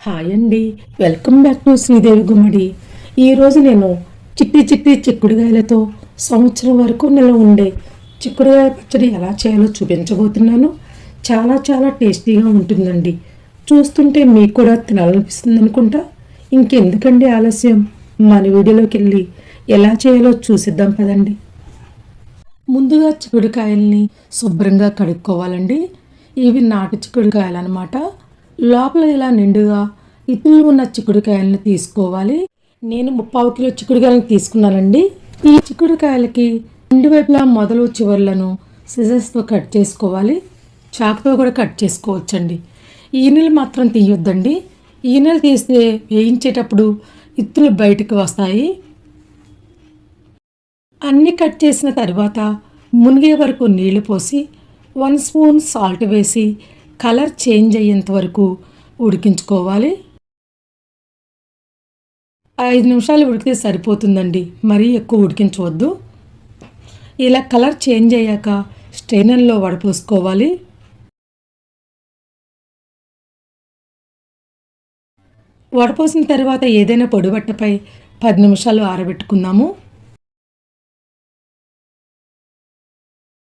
Hi అండి. Welcome back to Sridevi Gummadi. ఈరోజు నేను చిట్టి చిట్టి చిక్కుడుగాయలతో సంవత్సరం వరకు నిల్వ ఉండే చిక్కుడుగాయ పచ్చడి ఎలా చేయాలో చూపించబోతున్నాను. చాలా చాలా టేస్టీగా ఉంటుందండి. చూస్తుంటే మీకు కూడా తినాలనిపిస్తుంది అనుకుంటా. ఇంకెందుకండి ఆలస్యం? మన వీడియోలోకి వెళ్ళి ఎలా చేయాలో చూసిద్దాం పదండి. ముందుగా చిక్కుడుకాయల్ని శుభ్రంగా కడుక్కోవాలండి. ఇవి నాటు చిక్కుడుకాయలు అనమాట లోపల ఇలా నిండుగా ఇతులు ఉన్న చిక్కుడుకాయలను తీసుకోవాలి. నేను ముప్పావు కిలో చిక్కుడుకాయలను తీసుకున్నానండి. ఈ చిక్కుడుకాయలకి రెండు వైపులా మొదలు చివర్లను సిజర్స్తో కట్ చేసుకోవాలి. చాకుతో కూడా కట్ చేసుకోవచ్చండి. ఈనెలు మాత్రం తీయొద్దండి. ఈనెలు తీస్తే వేయించేటప్పుడు ఇత్తులు బయటకు వస్తాయి. అన్నీ కట్ చేసిన తర్వాత మునిగే వరకు నీళ్ళు పోసి వన్ స్పూన్ సాల్ట్ వేసి కలర్ చేంజ్ అయ్యేంత వరకు ఉడికించుకోవాలి. ఐదు నిమిషాలు ఉడికితే సరిపోతుందండి. మరీ ఎక్కువ ఉడికించవద్దు. ఇలా కలర్ చేంజ్ అయ్యాక స్ట్రైనర్లో వడపోసుకోవాలి. వడపోసిన తర్వాత ఏదైనా పొడిబట్టపై పది నిమిషాలు ఆరబెట్టుకుందాము.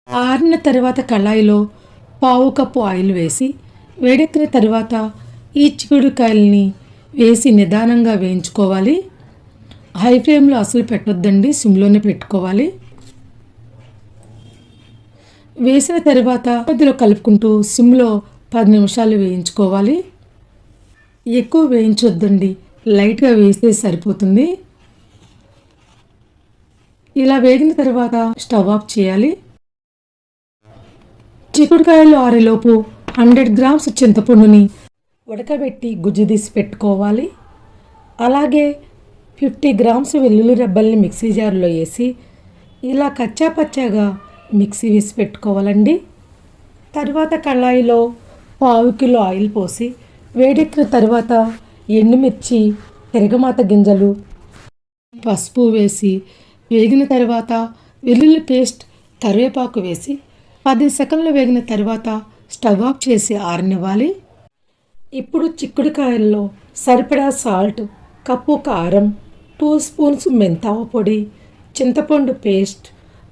ఆరిన తర్వాత కళాయిలో పావు కప్పు ఆయిల్ వేసి వేడెక్కిన తర్వాత ఈ చిక్కుడుకాయల్ని వేసి నిదానంగా వేయించుకోవాలి. హై ఫ్లేమ్లో అసలు పెట్టొద్దండి సిమ్లోనే పెట్టుకోవాలి. వేసిన తర్వాత మధ్యలో కలుపుకుంటూ సిమ్లో పది నిమిషాలు వేయించుకోవాలి. ఎక్కువ వేయించొద్దండి లైట్గా వేస్తే సరిపోతుంది. ఇలా వేగిన తర్వాత స్టవ్ ఆఫ్ చేయాలి. చిక్కుడుకాయలు ఆరేలోపు హండ్రెడ్ గ్రామ్స్ చింతపండుని ఉడకబెట్టి గుజ్జు తీసి పెట్టుకోవాలి. అలాగే ఫిఫ్టీ గ్రామ్స్ వెల్లుల్లి రెబ్బల్ని మిక్సీ జార్లో వేసి ఇలా కచ్చా పచ్చాగా మిక్సీ వేసి పెట్టుకోవాలండి. తర్వాత కళాయిలో పావు కిలో ఆయిల్ పోసి వేడెక్కిన తర్వాత ఎండుమిర్చి తిరగమాత గింజలు పసుపు వేసి వేగిన తర్వాత వెల్లుల్లి పేస్ట్ కరివేపాకు వేసి పది సెకండ్లు వేగిన తర్వాత స్టవ్ ఆఫ్ చేసి ఆరనివ్వాలి. ఇప్పుడు చిక్కుడుకాయల్లో సరిపడా సాల్ట్ కప్పు కారం టూ స్పూన్స్ మెంతావ పొడి చింతపండు పేస్ట్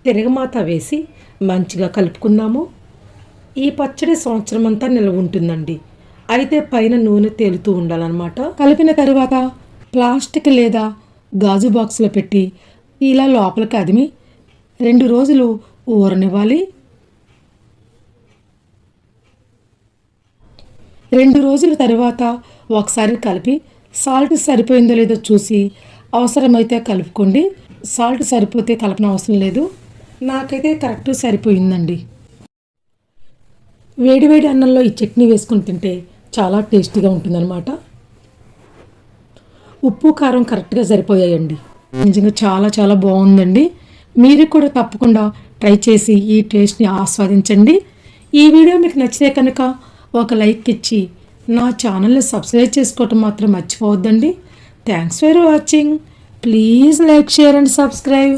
తిరగమాత వేసి మంచిగా కలుపుకుందాము. ఈ పచ్చడి సంవత్సరం అంతా నిల్వ ఉంటుందండి. అయితే పైన నూనె తేలుతూ ఉండాలన్నమాట. కలిపిన తర్వాత ప్లాస్టిక్ లేదా గాజు బాక్స్లో పెట్టి ఇలా లోపలికి అదిమి రెండు రోజులు ఊరనివ్వాలి. రెండు రోజుల తర్వాత ఒకసారి కలిపి సాల్ట్ సరిపోయిందో లేదో చూసి అవసరమైతే కలుపుకోండి. సాల్ట్ సరిపోతే కలపన అవసరం లేదు. నాకైతే కరెక్ట్ సరిపోయిందండి. వేడివేడి అన్నంలో ఈ చట్నీ వేసుకొని తింటే చాలా టేస్టీగా ఉంటుందన్నమాట. ఉప్పు కారం కరెక్ట్గా సరిపోయాయండి. నిజంగా చాలా చాలా బాగుందండి. మీరు కూడా తప్పకుండా ట్రై చేసి ఈ టేస్ట్ని ఆస్వాదించండి. ఈ వీడియో మీకు నచ్చితే కనుక ఒక లైక్ ఇచ్చి నా ఛానల్ని సబ్స్క్రైబ్ చేసుకోవటం మాత్రం మర్చిపోవద్దండి. Thanks for watching please like share and subscribe